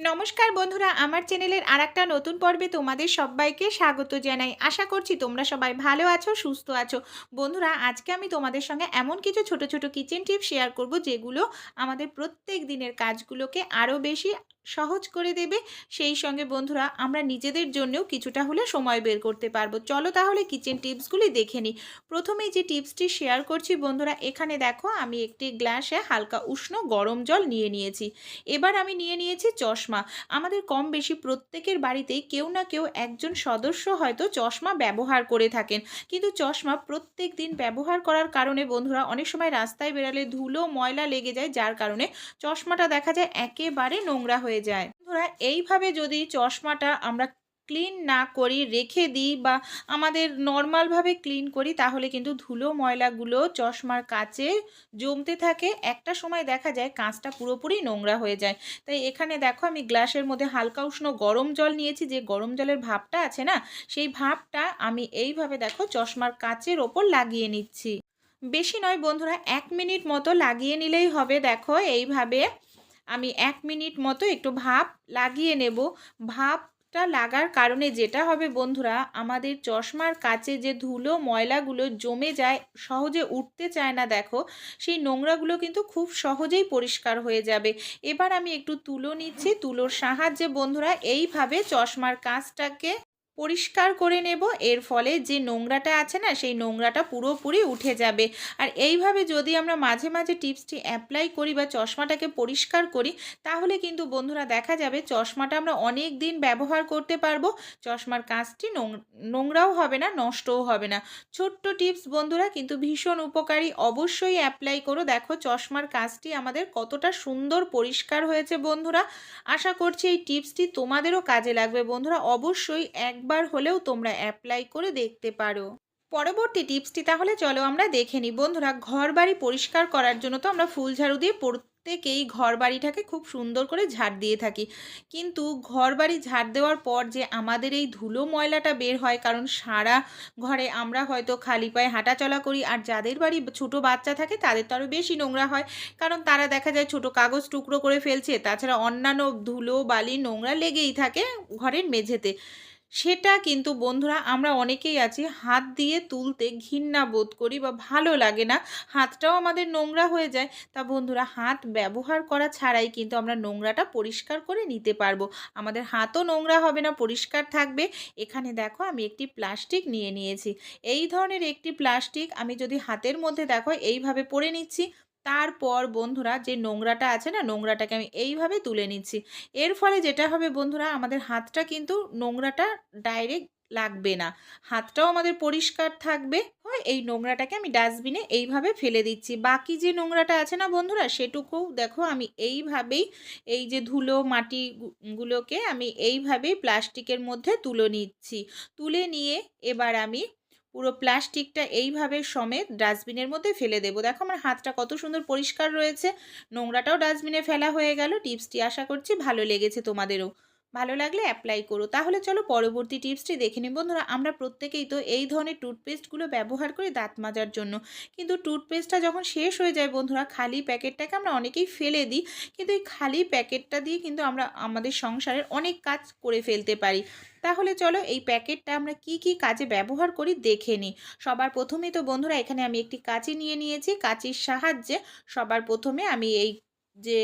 নমস্কার বন্ধুরা, আমার চ্যানেলের আর একটা নতুন পর্বে তোমাদের সবাইকে স্বাগত জানাই। আশা করছি তোমরা সবাই ভালো আছো, সুস্থ আছো। বন্ধুরা, আজকে আমি তোমাদের সঙ্গে এমন কিছু ছোট ছোট কিচেন টিপ শেয়ার করব যেগুলো আমাদের প্রত্যেক দিনের কাজগুলোকে আরও বেশি সহজ করে দেবে। সেই সঙ্গে বন্ধুরা, আমরা নিজেদের জন্যও কিছুটা হলে সময় বের করতে পারব। চলো তাহলে কিচেন টিপসগুলি দেখে নিই। প্রথমেই যে টিপসটি শেয়ার করছি বন্ধুরা, এখানে দেখো আমি একটি গ্লাসে হালকা উষ্ণ গরম জল নিয়ে নিয়েছি। এবার আমি নিয়ে নিয়েছি চশমা। আমাদের কম বেশি প্রত্যেকের বাড়িতেই কেউ না কেউ একজন সদস্য হয়তো চশমা ব্যবহার করে থাকেন। কিন্তু চশমা প্রত্যেক দিন ব্যবহার করার কারণে বন্ধুরা, অনেক সময় রাস্তায় বেরালে ধুলো, ময়লা লেগে যায়, যার কারণে চশমাটা দেখা যায় একেবারে নোংরা হয়ে যায়। বন্ধুরা, এইভাবে যদি চশমাটা আমরা ক্লিন না করি, রেখে দিই বা আমাদের নর্মালভাবে ক্লিন করি, তাহলে কিন্তু ধুলো ময়লাগুলো চশমার কাছে জমতে থাকে। একটা সময় দেখা যায় কাঁচটা পুরোপুরি নোংরা হয়ে যায়। তাই এখানে দেখো আমি গ্লাসের মধ্যে হালকা উষ্ণ গরম জল নিয়েছি। যে গরম জলের ভাবটা আছে না, সেই ভাবটা আমি এইভাবে দেখো চশমার কাচের ওপর লাগিয়ে নিচ্ছি। বেশি নয় বন্ধুরা, এক মিনিট মতো লাগিয়ে নিলেই হবে। দেখো এইভাবে আমি এক মিনিট মতো একটু ভাপ লাগিয়ে নেব। ভাপটা লাগার কারণে যেটা হবে বন্ধুরা, আমাদের চশমার কাছে যে ধুলো ময়লাগুলো জমে যায়, সহজে উঠতে চায় না দেখো, সেই নোংরাগুলো কিন্তু খুব সহজেই পরিষ্কার হয়ে যাবে। এবার আমি একটু তুলো নিচ্ছি, তুলোর সাহায্যে বন্ধুরা, এইভাবে চশমার কাঁচটাকে পরিষ্কার করে নেব। এর ফলে যে নোংরাটা আছে না, সেই নোংরাটা পুরোপুরি উঠে যাবে। আর এইভাবে যদি আমরা মাঝে মাঝে টিপসটি অ্যাপ্লাই করি বা চশমাটাকে পরিষ্কার করি, তাহলে কিন্তু বন্ধুরা দেখা যাবে চশমাটা আমরা অনেক দিন ব্যবহার করতে পারব। চশমার কাঁচটি নোংরাও হবে না, নষ্টও হবে না। ছোট্ট টিপস বন্ধুরা, কিন্তু ভীষণ উপকারী। অবশ্যই অ্যাপ্লাই করো। দেখো চশমার কাজটি আমাদের কতটা সুন্দর পরিষ্কার হয়েছে বন্ধুরা। আশা করছি এই টিপসটি তোমাদেরও কাজে লাগবে বন্ধুরা। অবশ্যই একবার একবার হলেও তোমরা অ্যাপ্লাই করে দেখতে পারো। পরবর্তী টিপসটি তাহলে চলো আমরা দেখে নিই। বন্ধুরা ঘর বাড়ি পরিষ্কার করার জন্য তো আমরা ফুল ঝাড়ু দিয়ে প্রত্যেকেই ঘর বাড়িটাকে খুব সুন্দর করে ঝাড় দিয়ে থাকি। কিন্তু ঘর বাড়ি ঝাড় দেওয়ার পর যে আমাদের এই ধুলো ময়লাটা বের হয়, কারণ সারা ঘরে আমরা হয়তো খালি পায়ে হাঁটাচলা করি, আর যাদের বাড়ি ছোটো বাচ্চা থাকে, তাদের তো আরও বেশি নোংরা হয়। কারণ তারা দেখা যায় ছোট কাগজ টুকরো করে ফেলছে, তাছাড়া অন্যান্য ধুলো, বালি নোংরা লেগেই থাকে ঘরের মেঝেতে। সেটা কিন্তু বন্ধুরা আমরা অনেকেই আছি, হাত দিয়ে তুলতে ঘৃণা বোধ করি বা ভালো লাগে না। হাতটাও আমাদের নোংরা হয়ে যায়। তা বন্ধুরা হাত ব্যবহার করা ছাড়াই কিন্তু আমরা নোংরাটা পরিষ্কার করে নিতে পারব। আমাদের হাতও নোংরা হবে না, পরিষ্কার থাকবে। এখানে দেখো আমি একটি প্লাস্টিক নিয়ে নিয়েছি। এই ধরনের একটি প্লাস্টিক আমি যদি হাতের মধ্যে দেখো এইভাবে পরে নিচ্ছি তারপর বন্ধুরা যে নোংরাটা আছে না, নোংরাটাকে আমি এইভাবে তুলে নিচ্ছি। এর ফলে যেটা হবে বন্ধুরা, আমাদের হাতটা কিন্তু নোংরাটা ডাইরেক্ট লাগবে না। হাতটাও আমাদের পরিষ্কার থাকবে। এই নোংরাটাকে আমি ডাস্টবিনে এইভাবে ফেলে দিচ্ছি। বাকি যে নোংরাটা আছে না বন্ধুরা, সেটুকুও দেখো আমি এইভাবেই এই যে ধুলো মাটিগুলোকে আমি এইভাবেই প্লাস্টিকের মধ্যে তুলে নিচ্ছি। তুলে নিয়ে এবার আমি পুরো প্লাস্টিকটা এইভাবে সমেত ডাস্টবিনের মধ্যে ফেলে দেব। দেখো আমার হাতটা কত সুন্দর পরিষ্কার রয়েছে। নোংরাটাও ডাস্টবিনে ফেলা হয়ে গেল। টিপসটি আশা করছি ভালো লেগেছে তোমাদেরও। ভালো লাগলে অ্যাপ্লাই করো। তাহলে চলো পরবর্তী টিপসটি দেখে নিই। বন্ধুরা, আমরা প্রত্যেকেই তো এই ধরনের টুথপেস্টগুলো ব্যবহার করি দাঁত মাজার জন্য। কিন্তু টুথপেস্টটা যখন শেষ হয়ে যায় বন্ধুরা, খালি প্যাকেটটাকে আমরা অনেকেই ফেলে দিই। কিন্তু এই খালি প্যাকেটটা দিয়ে কিন্তু আমরা আমাদের সংসারের অনেক কাজ করে ফেলতে পারি। তাহলে চলো এই প্যাকেটটা আমরা কি কি কাজে ব্যবহার করি দেখে নিই। সবার প্রথমেই তো বন্ধুরা, এখানে আমি একটি কাঁচি নিয়ে নিয়েছি। কাঁচির সাহায্যে সবার প্রথমে আমি এই যে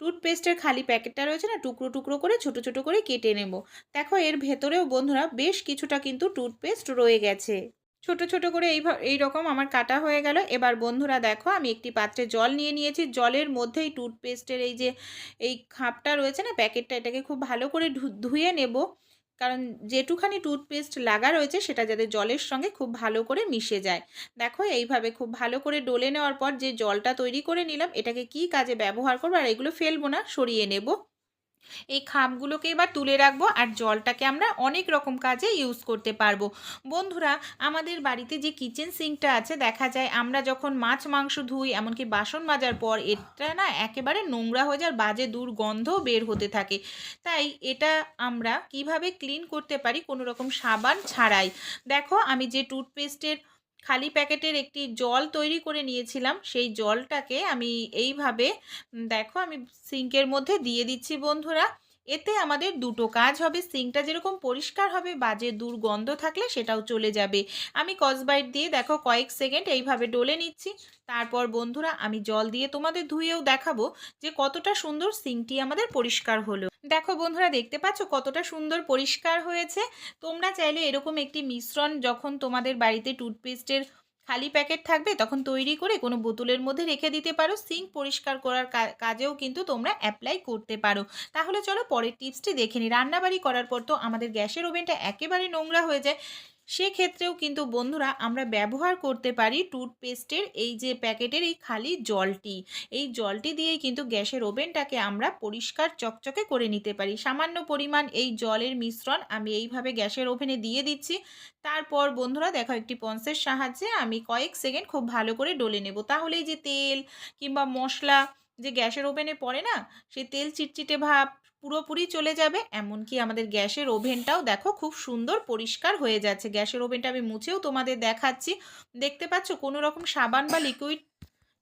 টুথপেস্টের খালি প্যাকেটটা রয়েছে না, টুকরো টুকরো করে, ছোট ছোট করে কেটে নেব। দেখো, এর ভেতরেও বন্ধুরা বেশ কিছুটা কিন্তু টুথপেস্ট রয়ে গেছে। ছোট ছোট করে এই এই রকম আমার কাটা হয়ে গেল। এবার বন্ধুরা দেখো, আমি একটি পাত্রে জল নিয়ে নিয়েছি। জলের মধ্যেই টুথপেস্টের এই যে, এই খাপটা রয়েছে না, প্যাকেটটা এটাকে খুব ভালো করে ধুয়ে নেব। কারণ যেটুখানি টুথপেস্ট লাগা রয়েছে সেটা যাতে জলের সঙ্গে খুব ভালো করে মিশে যায়। দেখো, এইভাবে খুব ভালো করে ডলে নেওয়ার পর যে জলটা তৈরি করে নিলাম, এটাকে কি কাজে ব্যবহার করব? আর এগুলো ফেলব না, সরিয়ে নেব। এই খামগুলোকে এবার তুলে রাখব আর জলটাকে আমরা অনেক রকম কাজে ইউজ করতে পারব। বন্ধুরা, আমাদের বাড়িতে যে কিচেন সিঙ্কটা আছে, দেখা যায় আমরা যখন মাছ মাংস ধুই, এমনকি বাসন মাজার পর এটা না একেবারে নোংরা হয়ে যায় বাজে দুর্গন্ধ বের হতে থাকে। তাই এটা আমরা কীভাবে ক্লিন করতে পারি কোনো রকম সাবান ছাড়াই? দেখো, আমি যে টুথপেস্টের খালি প্যাকেটের একটি জল তৈরি করে নিয়েছিলাম। সেই জলটাকে আমি এইভাবে দেখো আমি সিঙ্কের মধ্যে দিয়ে দিচ্ছি বন্ধুরা। এতে আমাদের দুটো কাজ হবে। সিঙ্কটা যেরকম পরিষ্কার হবে বাজে দুর্গন্ধ থাকলে সেটাও চলে যাবে। আমি কসবাইট দিয়ে দেখো কয়েক সেকেন্ড এইভাবে ডলে নিচ্ছি। তারপর বন্ধুরা আমি জল দিয়ে তোমাদের ধুয়েও দেখাবো যে কতটা সুন্দর সিঙ্কটি আমাদের পরিষ্কার হলো। দেখো বন্ধুরা, দেখতে পাচ্ছ কতটা সুন্দর পরিষ্কার হয়েছে। তোমরা চাইলে এরকম একটি মিশ্রণ যখন তোমাদের বাড়িতে টুথপেস্টের খালি প্যাকেট থাকবে, তখন তৈরি করে কোনো বোতলের মধ্যে রেখে দিতে পারো। সিঙ্ক পরিষ্কার করার কাজেও কিন্তু তোমরা অ্যাপ্লাই করতে পারো। তাহলে চলো পরের টিপসটি দেখে নিই। রান্নাবাড়ি করার পর তো আমাদের গ্যাসের ওভেনটা একেবারে নোংরা হয়ে যায়। সেক্ষেত্রেও কিন্তু বন্ধুরা আমরা ব্যবহার করতে পারি টুথপেস্টের এই যে প্যাকেটের এই খালি জলটি। এই জলটি দিয়েই কিন্তু গ্যাসের ওভেনটাকে আমরা পরিষ্কার চকচকে করে নিতে পারি। সামান্য পরিমাণ এই জলের মিশ্রণ আমি এইভাবে গ্যাসের ওভেনে দিয়ে দিচ্ছি। তারপর বন্ধুরা দেখো একটি পন্সের সাহায্যে আমি কয়েক সেকেন্ড খুব ভালো করে ডলে নেব। তাহলে যে তেল কিংবা মশলা যে গ্যাসের ওভেনে পড়ে না সেই তেল চিটচিটে ভাব পুরোপুরি চলে যাবে, এমনকি আমাদের গ্যাসের ওভেনটাও দেখো খুব সুন্দর পরিষ্কার হয়ে যাচ্ছে। গ্যাসের ওভেনটা আমি মুছেও তোমাদের দেখাচ্ছি। দেখতে পাচ্ছ কোনো রকম সাবান বা লিকুইড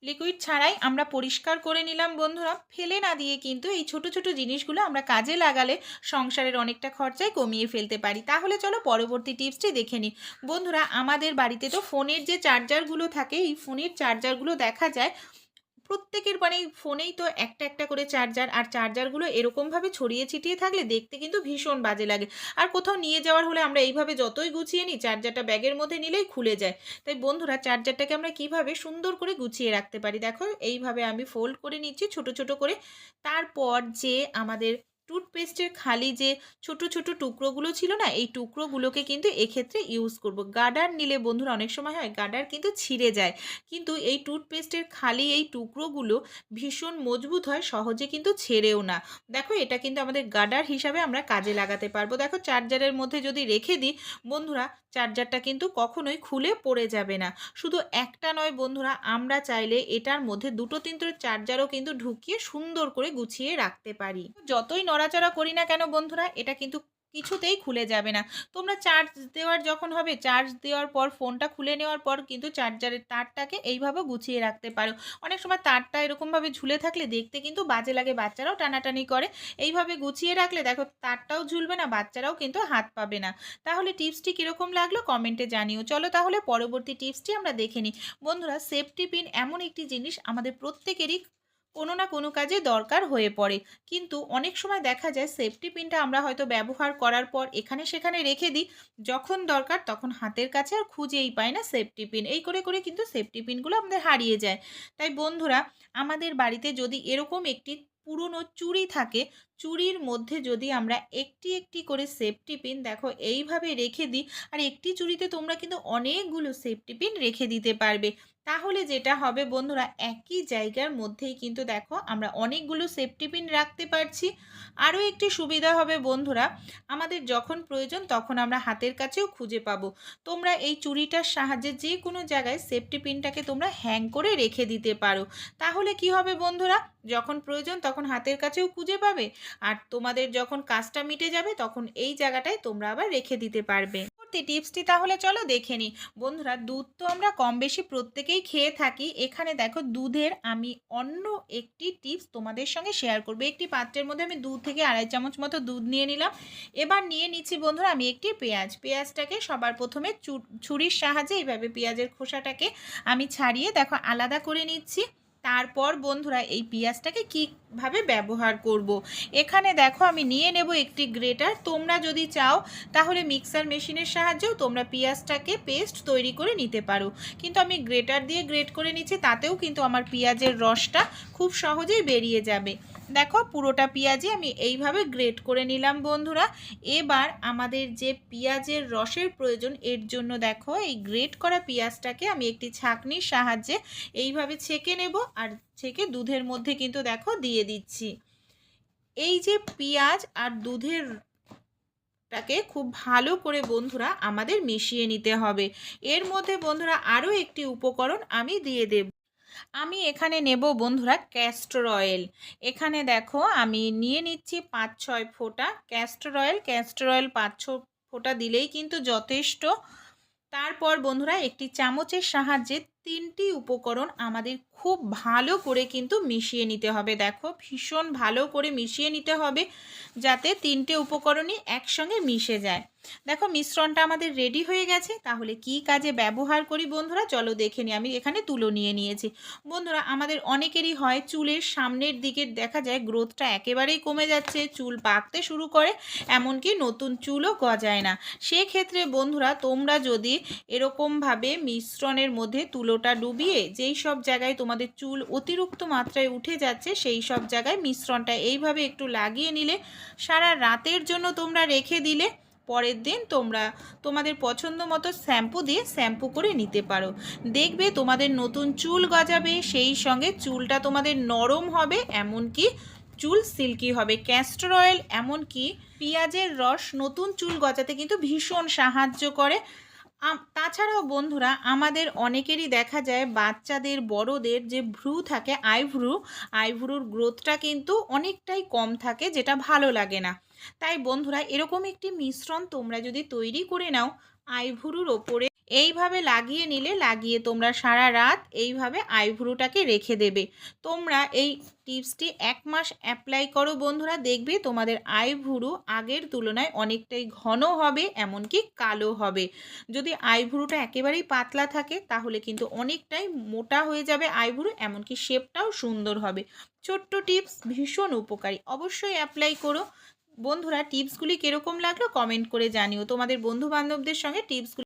লিকুইড ছাড়াই আমরা পরিষ্কার করে নিলাম বন্ধুরা। ফেলে না দিয়ে কিন্তু এই ছোট ছোট জিনিসগুলো আমরা কাজে লাগালে সংসারের অনেকটা খরচাই কমিয়ে ফেলতে পারি। তাহলে চলো পরবর্তী টিপসটি দেখে নিই। বন্ধুরা, আমাদের বাড়িতে তো ফোনের যে চার্জারগুলো থাকে, এই ফোনের চার্জারগুলো দেখা যায় প্রত্যেকের মানে ফোনেই তো একটা একটা করে চার্জার আর চার্জারগুলো এরকমভাবে ছড়িয়ে ছিটিয়ে থাকলে দেখতে কিন্তু ভীষণ বাজে লাগে। আর কোথাও নিয়ে যাওয়ার হলে আমরা এইভাবে যতই গুছিয়ে নিই চার্জারটা ব্যাগের মধ্যে নিলেই খুলে যায়। তাই বন্ধুরা চার্জারটাকে আমরা কীভাবে সুন্দর করে গুছিয়ে রাখতে পারি? দেখো, এইভাবে আমি ফোল্ড করে নিচ্ছি ছোট ছোট করে। তারপর যে আমাদের টুথপেস্টের খালি যে ছোট ছোট টুকরোগুলো ছিল না, এই টুকরোগুলোকে কিন্তু এক্ষেত্রে ইউজ করব। গার্ডার নিলে বন্ধুরা অনেক সময় হয় গার্ডার কিন্তু ছিঁড়ে যায়। কিন্তু এই টুথপেস্টের খালি এই টুকরোগুলো ভীষণ মজবুত হয়, সহজে কিন্তু ছেড়েও না। দেখো, এটা কিন্তু আমাদের গার্ডার হিসাবে আমরা কাজে লাগাতে পারব। দেখো, চার্জারের মধ্যে যদি রেখে দিই, বন্ধুরা, চার্জারটা কিন্তু কখনোই খুলে পড়ে যাবে না। শুধু একটা নয় বন্ধুরা, আমরা চাইলে এটার মধ্যে দুটো, তিনটে চার্জারও কিন্তু ঢুকিয়ে সুন্দর করে গুছিয়ে রাখতে পারি। যতই নড়াচড়া করি না কেন বন্ধুরা? এটা কিন্তু কিছুতেই খুলে যাবে না। তোমরা চার্জ দেওয়ার যখন হবে চার্জ দেওয়ার পর ফোনটা খুলে নেওয়ার পর কিন্তু চার্জারের তারটাকে এইভাবে গুছিয়ে রাখতে পারো। অনেক সময় তারটা এরকমভাবে ঝুলে থাকলে দেখতে কিন্তু বাজে লাগে, বাচ্চারাও টানাটানি করে। এইভাবে গুছিয়ে রাখলে দেখো, তারটাও ঝুলবে না, বাচ্চারাও কিন্তু হাত পাবে না। তাহলে টিপসটি কীরকম লাগল কমেন্টে জানিও। চলো তাহলে পরবর্তী টিপসটি আমরা দেখে নিই। বন্ধুরা সেফটি পিন এমন একটি জিনিস আমাদের প্রত্যেকেরই কোনো না কোনো কাজে দরকার হয়ে পড়ে। কিন্তু অনেক সময় দেখা যায় সেফটি পিনটা আমরা হয়তো ব্যবহার করার পর এখানে সেখানে রেখে দিই। যখন দরকার তখন হাতের কাছে আর খুঁজেই পাই না সেফটি পিন এই করে করে কিন্তু সেফটি পিনগুলো আমাদের হারিয়ে যায়। তাই বন্ধুরা, আমাদের বাড়িতে যদি এরকম একটি পুরনো চুড়ি থাকে, চুড়ির মধ্যে যদি আমরা একটি একটি করে সেফটি পিন দেখো এইভাবে রেখে দিই, আর একটি চুড়িতে তোমরা কিন্তু অনেকগুলো সেফটি পিন রেখে দিতে পারবে। তাহলে যেটা হবে বন্ধুরা, একই জায়গার মধ্যেই কিন্তু দেখো আমরা অনেকগুলো সেফটি পিন রাখতে পারছি। আরও একটি সুবিধা হবে বন্ধুরা, আমাদের যখন প্রয়োজন তখন আমরা হাতের কাছেও খুঁজে পাবো। তোমরা এই চুরিটার সাহায্যে যে কোনো জায়গায় সেফটি পিনটাকে তোমরা হ্যাং করে রেখে দিতে পারো। তাহলে কি হবে বন্ধুরা, যখন প্রয়োজন তখন হাতের কাছেও খুঁজে পাবে। আর তোমাদের যখন কাজটা মিটে যাবে তখন এই জায়গাটায় তোমরা আবার রেখে দিতে পারবে। পরবর্তী টিপসটি তাহলে চলো দেখে নিই। বন্ধুরা, দুধ তো আমরা কম বেশি প্রত্যেকেই খেয়ে থাকি। এখানে দেখো দুধের আমি অন্য একটি টিপস তোমাদের সঙ্গে শেয়ার করব। একটি পাত্রের মধ্যে আমি দু থেকে আড়াই চামচ মতো দুধ নিয়ে নিলাম। এবার নিয়ে নিচ্ছি বন্ধুরা আমি একটি পেঁয়াজ। পেঁয়াজটাকে সবার প্রথমে ছুরির সাহায্যে এইভাবে পেঁয়াজের খোসাটাকে আমি ছাড়িয়ে দেখো আলাদা করে নিচ্ছি। তারপর বন্ধুরা এই পেঁয়াজটাকে কীভাবে ব্যবহার করব। এখানে দেখো আমি নিয়ে নেব একটি গ্রেটার। তোমরা যদি চাও তাহলে মিক্সার মেশিনের সাহায্যেও তোমরা পেঁয়াজটাকে পেস্ট তৈরি করে নিতে পারো। কিন্তু আমি গ্রেটার দিয়ে গ্রেট করে নিচ্ছি, তাতেও কিন্তু আমার পেঁয়াজের রসটা খুব সহজেই বেরিয়ে যাবে। দেখো পুরোটা পেঁয়াজই আমি এইভাবে গ্রেট করে নিলাম বন্ধুরা। এবার আমাদের যে পেঁয়াজের রসের প্রয়োজন, এর জন্য দেখো এই গ্রেট করা পেঁয়াজটাকে আমি একটি ছাঁকনির সাহায্যে এইভাবে ছেঁকে নেব। আর ছেঁকে দুধের মধ্যে কিন্তু দেখো দিয়ে দিচ্ছি। এই যে পেঁয়াজ আর দুধের টাকে খুব ভালো করে বন্ধুরা আমাদের মিশিয়ে নিতে হবে। এর মধ্যে বন্ধুরা আরও একটি উপকরণ আমি দিয়ে দেব। আমি এখানে নেব বন্ধুরা ক্যাস্টর অয়েল। এখানে দেখো আমি নিয়ে নিচ্ছি পাঁচ ছয় ফোঁটা ক্যাস্টর অয়েল। ক্যাস্টর অয়েল পাঁচ ছ ফোঁটা দিলেই কিন্তু যথেষ্ট। তারপর বন্ধুরা একটি চামচের সাহায্যে তিনটি উপকরণ আমাদের খুব ভালো করে কিন্তু মিশিয়ে নিতে হবে। দেখো, ভীষণ ভালো করে মিশিয়ে নিতে হবে যাতে তিনটে উপকরণই একসঙ্গে মিশে যায়। দেখো, মিশ্রণটা আমাদের রেডি হয়ে গেছে। তাহলে কি কাজে ব্যবহার করি বন্ধুরা? চলো দেখে নিই। আমি এখানে তুলো নিয়ে নিয়েছি। বন্ধুরা, আমাদের অনেকেরই হয় চুলের সামনের দিকে দেখা যায় গ্রোথটা একেবারেই কমে যাচ্ছে, চুল পাকতে শুরু করে, এমনকি নতুন চুলও গজায় না। সেক্ষেত্রে বন্ধুরা, তোমরা যদি এরকমভাবে মিশ্রণের মধ্যে তুলোটা ডুবিয়ে যেই সব জায়গায় তোমাদের চুল অতিরিক্ত মাত্রায় উঠে যাচ্ছে, সেই সব জায়গায় মিশ্রণটা এইভাবে একটু লাগিয়ে নিলে সারা রাতের জন্য তোমরা রেখে দিলে, পরের দিন তোমরা তোমাদের পছন্দ মতো শ্যাম্পু দিয়ে শ্যাম্পু করে নিতে পারো। দেখবে তোমাদের নতুন চুল গজাবে, সেই সঙ্গে চুলটা তোমাদের নরম হবে, এমনকি চুল সিল্কি হবে। ক্যাস্টর অয়েল এমনকি পেঁয়াজের রস নতুন চুল গজাতে কিন্তু ভীষণ সাহায্য করে। তাছাড়াও বন্ধুরা, আমাদের অনেকেরই দেখা যায় বাচ্চাদের, বড়দের যে ভ্রু থাকে, আইভ্রু, আইভ্রুর গ্রোথটা কিন্তু অনেকটাই কম থাকে, যেটা ভালো লাগে না। তাই বন্ধুরা, এরকম একটি মিশ্রণ তোমরা যদি তৈরি করে নাও, আইভ্রুর ওপরে এইভাবে লাগিয়ে নিলে লাগিয়ে তোমরা সারা রাত এইভাবে আইভ্রুটাকে রেখে দেবে। তোমরা এই টিপসটি এক মাস অ্যাপ্লাই করো বন্ধুরা, দেখবে তোমাদের আইভ্রু আগের তুলনায় অনেকটাই ঘন হবে, এমনকি কালো হবে। যদি আইভ্রুটা একেবারেই পাতলা থাকে, তাহলে কিন্তু অনেকটাই মোটা হয়ে যাবে আইভ্রু, এমনকি শেপটাও সুন্দর হবে। ছোট্ট টিপস, ভীষণ উপকারী, অবশ্যই অ্যাপ্লাই করো। বন্ধুরা, টিপসগুলি কীরকম লাগল কমেন্ট করে জানিও। তোমাদের বন্ধু বান্ধবদের সঙ্গে টিপসগুলি